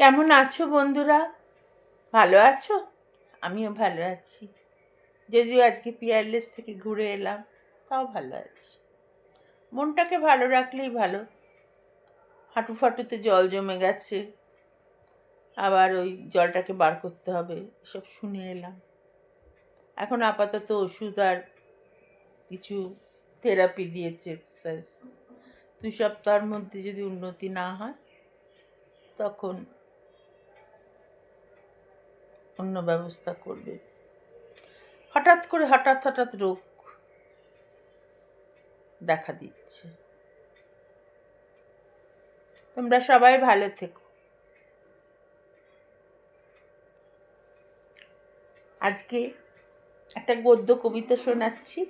কেমন আছো বন্ধুরা? ভালো আছো? আমিও ভালো আছি। যদিও আজকে পিয়ারলেস থেকে ঘুরে এলাম, তাও ভালো আছি। মনটাকে ভালো রাখলেই ভালো। হাঁটু ফাটুতে জল জমে গেছে। আবার ওই জলটাকে বার করতে হবে, এসব শুনে এলাম। এখন আপাতত ওষুধ আর কিছু থেরাপি দিয়েছে এক্সারসাইজ দুই সপ্তাহের মধ্যে যদি উন্নতি না হয়, তখন অন্য ব্যবস্থা করবে। হঠাৎ করে হঠাৎ হঠাৎ রোগ দেখা দিচ্ছে। তোমরা সবাই ভালো থেকো। আজকে একটা গদ্য কবিতা শোনাচ্ছি।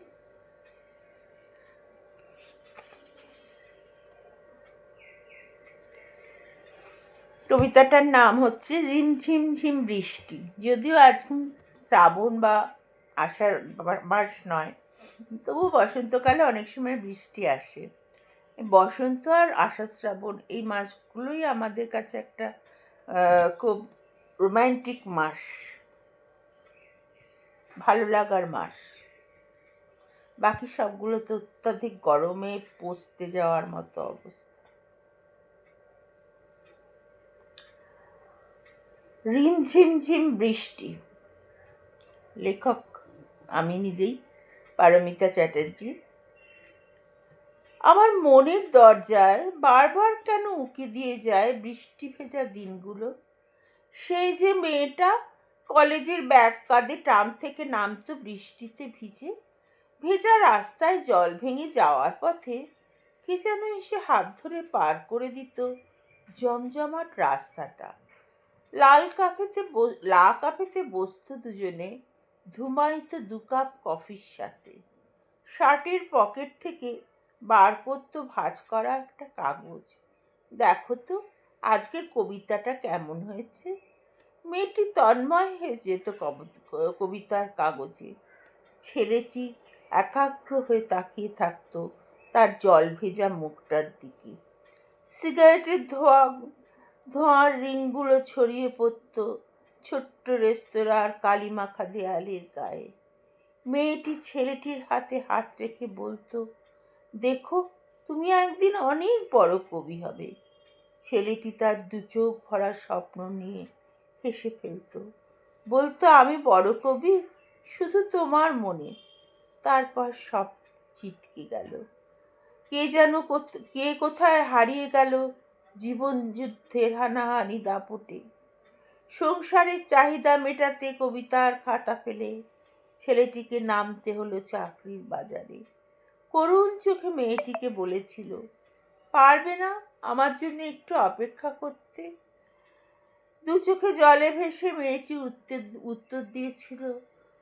কবিতাটার নাম হচ্ছে রিমঝিম ঝিম বৃষ্টি। যদিও আজ শ্রাবণ বা আষাঢ় মাস নয়, তবু বসন্তকালে অনেক সময় বৃষ্টি আসে। বসন্ত আর আষাঢ় শ্রাবণ এই মাসগুলোই আমাদের কাছে একটা খুব রোম্যান্টিক মাস, ভালো লাগার মাস। বাকি সবগুলো তো অত্যাধিক গরমে পচতে যাওয়ার মতো অবস্থা। রিম ঝিম ঝিম বৃষ্টি। লেখক আমি নিজেই, পারমিতা চ্যাটার্জি। আমার মনের দরজায় বারবার কেন উঁকি দিয়ে যায় বৃষ্টি ভেজা দিনগুলো? সেই যে মেয়েটা কলেজের ব্যাগ কাঁধে ট্রাম থেকে নামতো বৃষ্টিতে ভিজে, ভেজা রাস্তায় জল ভেঙে যাওয়ার পথে কে যেন এসে হাত ধরে পার করে দিত জমজমাট রাস্তাটা। লাল কাপেতে লা কাপেতে বসতো দুজনে ধুমাইত দু কাপ কফির সাথে। শার্টের পকেট থেকে বার করতো ভাজ করা একটা কাগজ। দেখো তো, আজকের কবিতাটা কেমন হয়েছে? মেয়েটি তন্ময় হয়ে যেত কবিতার কাগজে। ছেলেটি একাগ্র হয়ে তাকিয়ে থাকতো তার জল ভেজা মুখটার দিকে। সিগারেটের ধোয়া ধোঁয়ার রিংগুলো ছড়িয়ে পড়তো ছোট্ট রেস্তোরাঁর কালিমাখা দেয়ালের গায়ে। মেয়েটি ছেলেটির হাতে হাত রেখে বলতো, দেখো, তুমি একদিন অনেক বড় কবি হবে। ছেলেটি তার দু চোখ ভরা স্বপ্ন নিয়ে হেসে ফেলত, বলতো, আমি বড় কবি, শুধু তোমার মনে। তারপর সব চিটকে গেল। কে যেন কে কোথায় হারিয়ে গেল জীবন যুদ্ধের হানাহানি দাপটে। সংসারের চাহিদা মেটাতে কবিতার খাতা ফেলে। ছেলেটিকে নামতে হলো চাকরির বাজারে। করুণ চোখে মেয়েটিকে বলেছিল, পারবে না আমার জন্য একটু অপেক্ষা করতে? দু চোখে জলে ভেসে মেয়েটি উত্তর উত্তর দিয়েছিল,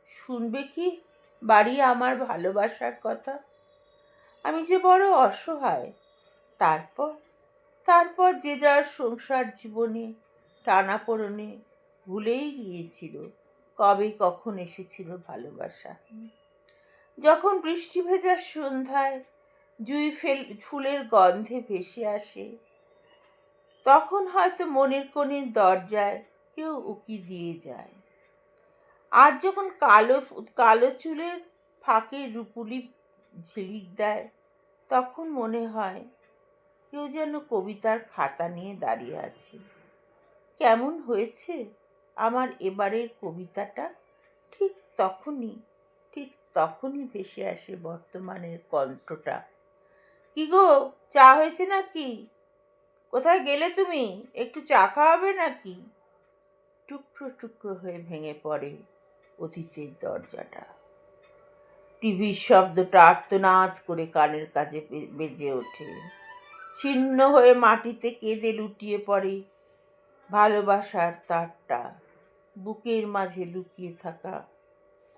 শুনবে কি? বাড়ি আমার ভালোবাসার কথা। আমি যে বড় অসহায়। তারপর? তারপর যে যার সংসার জীবনে টানাপোড়নে ভুলেই গিয়েছিল, কবে কখন এসেছিল ভালোবাসা। যখন বৃষ্টি ভেজার সন্ধ্যায় জুই ফেল, ফুলের গন্ধে ভেসে আসে, তখন হয়তো মনের কোণের দরজায় কেউ উকি দিয়ে যায়। আজ যখন কালো কালো চুলের ফাঁকে রুপুলি ঝিলিক দেয়, তখন মনে হয় কেউ যেন কবিতার খাতা নিয়ে দাঁড়িয়ে আছে। কেমন হয়েছে আমার এবারের কবিতাটা? ঠিক তখনই ঠিক তখনই ভেসে আসে বর্তমানের কণ্ঠটা। কি গো, চা হয়েছে নাকি? কোথায় গেলে তুমি? একটু চা খাওয়াবে নাকি? টুকরো টুকরো হয়ে ভেঙে পড়ে অতীতের দরজাটা। টিভির শব্দটা আর্তনাদ করে কানের কাজে বেজে ওঠে। ছিন্ন হয়ে মাটিতে কেঁদে লুটিয়ে পড়ে ভালোবাসার তারটা, বুকের মাঝে লুকিয়ে থাকা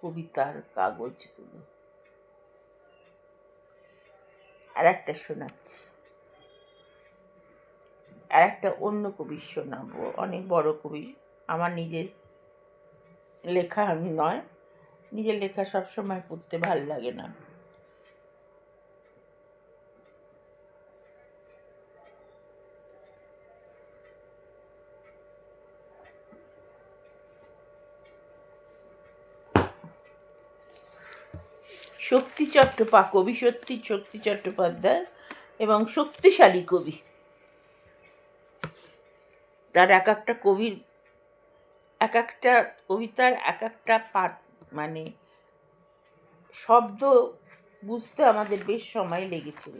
কবিতার কাগজগুলো। আর একটা শোনাচ্ছি। আর একটা অন্য কবির শোনাবো, অনেক বড় কবি আমার নিজের লেখা আমি নয়, নিজের লেখা সবসময় পড়তে ভালো লাগে না। শক্তি চট্টোপা কবি সত্যি শক্তি চট্টোপাধ্যায় এবং শক্তিশালী কবি। তার এক একটা কবির, এক একটা কবিতার এক একটা পাত মানে শব্দ বুঝতে আমাদের বেশ সময় লেগেছিল।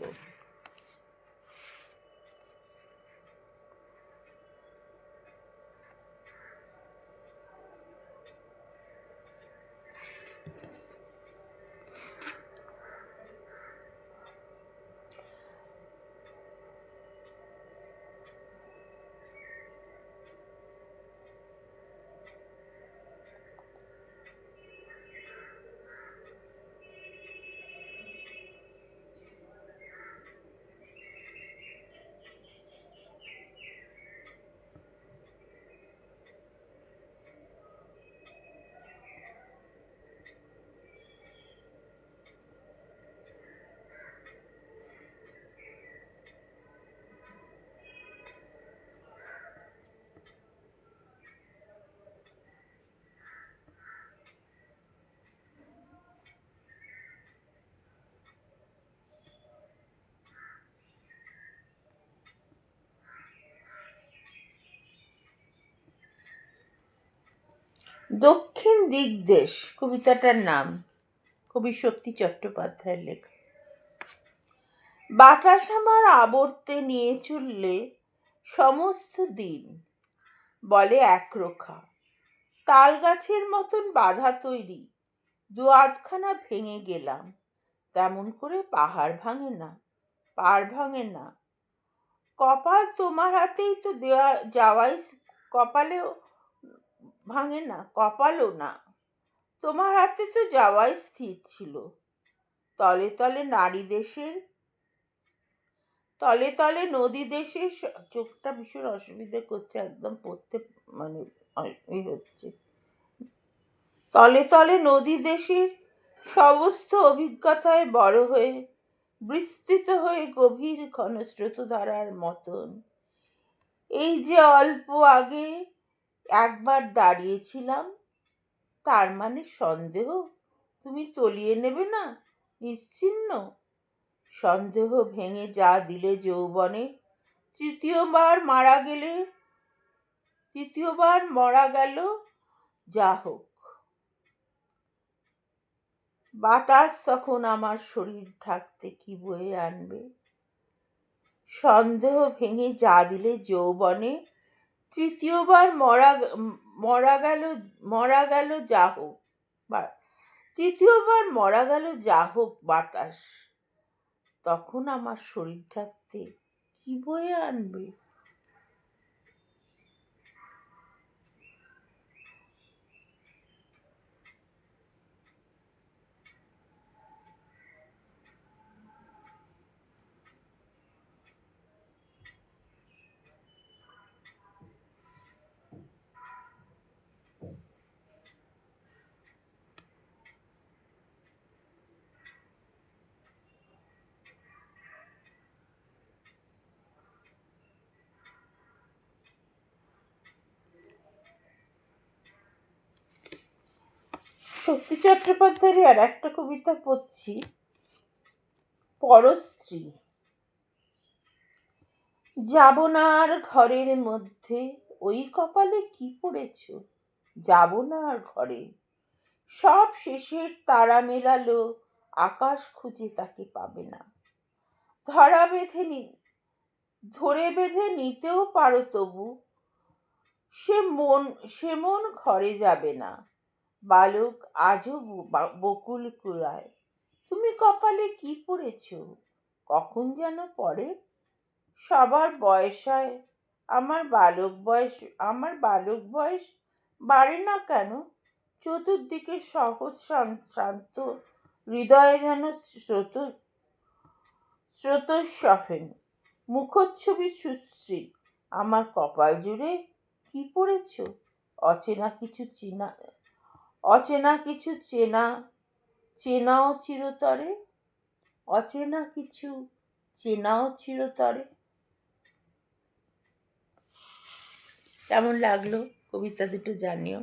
দক্ষিণ দিগদেশ কবিতাটার নাম, কবি শক্তি চট্টোপাধ্যায়ের লেখা। বাতাস আমার আবর্তে নিয়ে চললে সমস্ত দিন বলে একরোখা তাল গাছের মতন বাধা তৈরি, দু আধখানা ভেঙে গেলাম, তেমন করে পাহাড় ভাঙে না পার ভাঙে না। কপাল তোমার হাতেই তো দেওয়া যাওয়াই কপালেও ভাঙে না, কপালও না। তোমার হাতে তো যাওয়াই স্থির ছিল। তলে তলে নারী দেশের, তলে তলে নদী দেশের চোখটা ভীষণ অসুবিধে করছে, একদম পড়তে মানে হচ্ছে। তলে তলে নদী দেশের সমস্ত অভিজ্ঞতায় বড় হয়ে, বিস্তৃত হয়ে গভীর ঘনস্রোতধারার মতন। এই যে অল্প আগে একবার দাঁড়িয়েছিলাম, তার মানে সন্দেহ? তুমি তলিয়ে নেবে না? নিশ্চিন্ন সন্দেহ ভেঙে যা দিলে যৌবনে। তৃতীয়বার মারা গেলে? তৃতীয়বার মরা গেল? যা হোক। বাতাস তখন আমার শরীর থাকতে কি বয়ে আনবে? সন্দেহ ভেঙে যা দিলে যৌবনে। তৃতীয়বার মরা মরা গেল মরা গেল যা হোক তৃতীয়বার মরা গেল যা হোক বাতাস, তখন আমার শরীর থাকতে কি বয়ে আনবে? শক্তি চট্টোপাধ্যায়ের আর একটা কবিতা পড়ছি পরশ্রী যাব না আর ঘরের মধ্যে, ওই কপালে কি পড়েছ? যাব না আর ঘরে। সব শেষের তারা মেলালো, আকাশ খুঁজে তাকে পাবে না। ধরা বেঁধে নি, ধরে বেঁধে নিতেও পারো তবু, সে মন সে মন ঘরে যাবে না। বালক আজও বকুল কুড়ায়। তুমি কপালে কি পড়েছ? কখন যেন পড়ে? সবার বয়স হয়। আমার বালক বয়স, আমার বালক বয়স বাড়ে না কেন? চতুর্দিকে সহজ শান- শান্ত হৃদয়ে যেন স্রোত স্রোতস্বফেন মুখচ্ছবি সুশ্রী। আমার কপাল জুড়ে কি পড়েছ? অচেনা কিছু চেনা অচেনা কিছু চেনা চেনাও চিরতরে অচেনা কিছু চেনাও চিরতরে। কেমন লাগল? কবিতা দুটো জানিও।